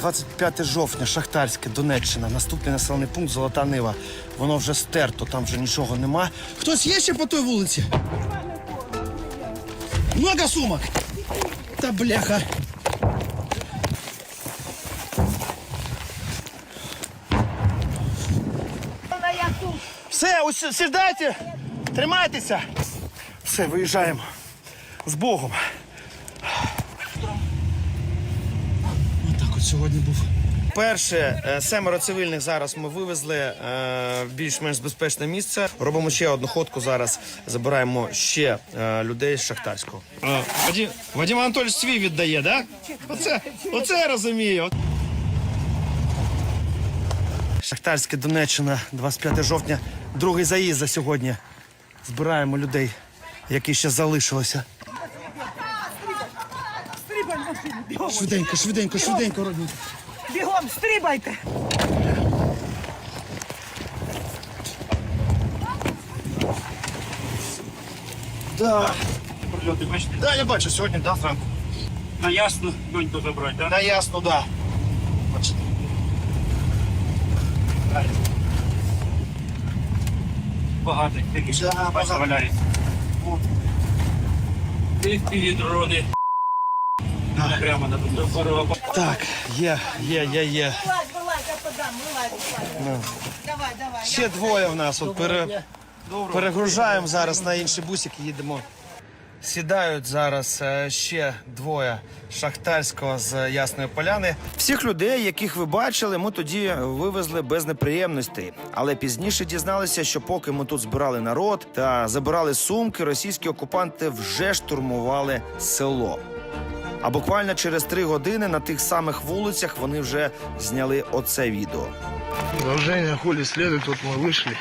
25 жовтня, Шахтарське, Донеччина. Наступний населений пункт Золота Нива. Воно вже стерто, там вже нічого нема. Хтось є ще по той вулиці? Много сумок. Та бляха. Все, ось сідайте, тримайтеся. Все, виїжджаємо. З Богом. Отак от сьогодні був. Перше, е, семеро цивільних зараз ми вивезли е, в більш-менш безпечне місце. Робимо ще одну ходку зараз. Забираємо ще е, людей з Шахтарського. Вадим, Вадим Анатольович свій віддає, да? Оце, оце я розумію. Шахтарське, Донеччина, 25 жовтня. Другий заїзд за сьогодні. Збираємо людей, які ще залишилися. Бігом, Швиденько, швиденько, швиденько, родні. бігом, стрибайте. Да, Прильоти, бачите? да, я бачу сьогодні, да, зранку. На ясно доньку забрати, да? Да, ясно, да. Багато таких. Да, Бачите, багато. валяється. І ті дрони. Прямо на дорогу. Так, є, є, є, є. Вилазь. Давай, давай. Ще двоє в нас. От пере... перегружаємо зараз на інший бусик і їдемо. Сідають зараз е, ще двоє шахтарського з Ясної Поляни. Всіх людей, яких ви бачили, ми тоді вивезли без неприємностей. Але пізніше дізналися, що поки ми тут збирали народ та забирали сумки, російські окупанти вже штурмували село. А буквально через три години на тих самих вулицях вони вже зняли оце відео. Продовження хулі следует, Тут ми вийшли.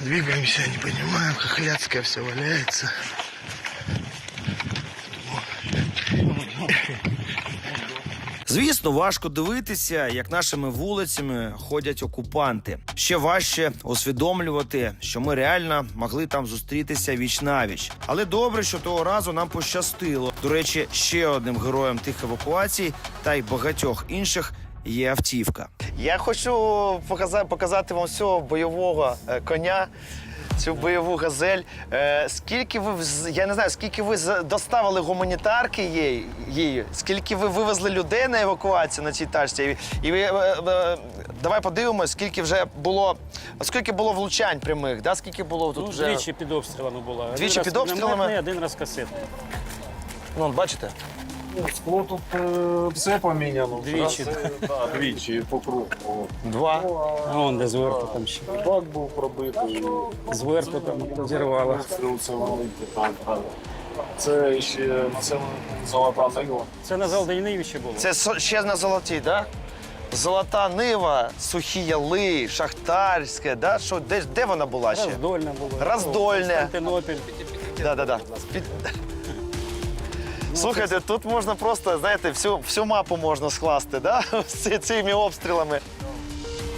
Двигаємося, не розуміємо, хохляцкая все валяется. Звісно, важко дивитися, як нашими вулицями ходять окупанти. Ще важче усвідомлювати, що ми реально могли там зустрітися віч навіч. Але добре, що того разу нам пощастило. До речі, ще одним героєм тих евакуацій та й багатьох інших є автівка. Я хочу показати, показати вам цього бойового е, коня. Цю бойову газель. Е, скільки ви вз- я не знаю, скільки ви за- доставили гуманітарки їй, їй, скільки ви вивезли людей на евакуацію на цій тачці? І, і ви, е, е, давай подивимось, скільки вже було, скільки було влучань прямих, да? скільки було тут Ну, вже. двічі під обстрілами була. Двічі під обстрілами? мінометний, один раз касетний. Ну, от бачите? Скло тут е, все поміняно. Двічі. Раз, е, да, двічі по кругу. Два. А вон де зверху там ще. Бак був пробитий. Зверху там зірвало. Це великий, так, так. Це ще населений пункт Золота Нива. Це на Залденіві ще було. Це со- ще на золотій, да? Золота нива, сухі яли, шахтарське, да? Що, де, де вона була ще? Роздольне було. Роздольне. Константинопіль. Да, да, да. Під... Слухайте, тут можна просто, знаєте, всю, всю мапу можна скласти, да? з цими обстрілами.